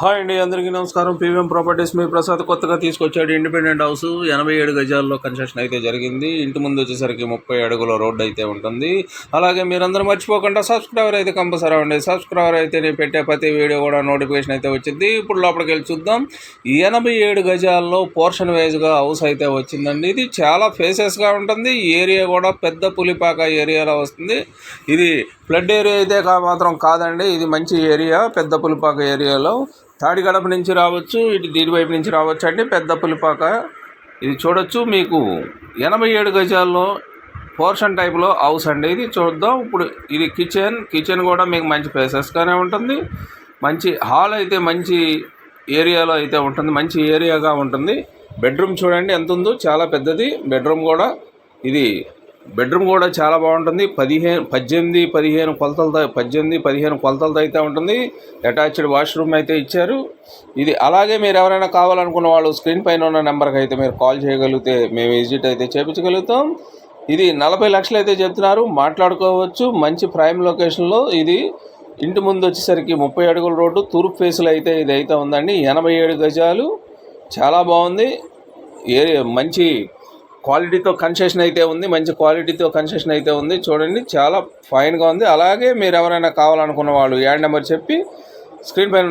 Hi అండి అందరికీ నమస్కారం. పీవీఎం ప్రాపర్టీస్ మీ ప్రసాద్ కొత్తగా తీసుకొచ్చాడు ఇండిపెండెంట్ హౌస్. ఎనభై ఏడు గజాల్లో కన్స్ట్రక్షన్ అయితే జరిగింది. ఇంటి ముందు వచ్చేసరికి ముప్పై అడుగుల రోడ్డు అయితే ఉంటుంది. అలాగే మీరందరూ మర్చిపోకుండా సబ్స్క్రైబర్ అయితే కంపల్సరీ అవ్వండి. సబ్స్క్రైబర్ అయితే నేను పెట్టే ప్రతి వీడియో కూడా నోటిఫికేషన్ అయితే వచ్చింది ఇప్పుడు లోపలికి వెళ్ళి చూద్దాం. ఎనభై ఏడు గజాల్లో పోర్షన్ వైజ్గా హౌస్ అయితే వచ్చిందండి. ఇది చాలా ఫేసెస్గా ఉంటుంది. ఈ ఏరియా కూడా పెద్ద పులిపాక ఏరియాలో వస్తుంది. ఇది ఫ్లడ్ ఏరియా అయితే మాత్రం కాదండి. ఇది మంచి ఏరియా పెద్ద పులిపాక ఏరియాలో తాడిగడప నుంచి రావచ్చు ఇటు దీని వైపు నుంచి రావచ్చు అండి. పెద్ద పులిపాక. ఇది చూడొచ్చు మీకు. ఎనభై ఏడు గజాల్లో పోర్షన్ టైప్లో హౌస్ అండి ఇది. చూద్దాం. ఇప్పుడు ఇది కిచెన్ కిచెన్ కూడా మీకు మంచి ప్లేసెస్గానే ఉంటుంది. మంచి హాల్ అయితే మంచి ఏరియాలో అయితే ఉంటుంది. మంచి ఏరియాగా ఉంటుంది. బెడ్రూమ్ చూడండి ఎంత ఉందో. చాలా పెద్దది. బెడ్రూమ్ కూడా ఇది బెడ్రూమ్ కూడా చాలా బాగుంటుంది. పదిహేను పద్దెనిమిది పదిహేను కొలతలతో పద్దెనిమిది పదిహేను కొలతలతో అయితే ఉంటుంది. అటాచ్డ్ వాష్రూమ్ అయితే ఇచ్చారు. ఇది అలాగే మీరు ఎవరైనా కావాలనుకున్న వాళ్ళు స్క్రీన్ పైన ఉన్న నెంబర్కి అయితే మీరు కాల్ చేయగలిగితే మేము విజిట్ అయితే చేయించగలుగుతాం ఇది నలభై లక్షలు అయితే చెప్తున్నారు. మాట్లాడుకోవచ్చు. మంచి ప్రైమ్ లొకేషన్లో ఇది. ఇంటి ముందు వచ్చేసరికి ముప్పై అడుగుల రోడ్డు. తూర్పు ఫేస్లో అయితే ఇది అయితే ఉందండి. ఎనభై ఏడు గజాలు. చాలా బాగుంది. ఏరియా మంచి క్వాలిటీతో కన్సెషన్ అయితే ఉంది మంచి క్వాలిటీతో కన్సెషన్ అయితే ఉంది. చూడండి చాలా ఫైన్గా ఉంది. అలాగే మీరు ఎవరైనా కావాలనుకున్న వాళ్ళు యాడ్ నెంబర్ చెప్పి స్క్రీన్ పైన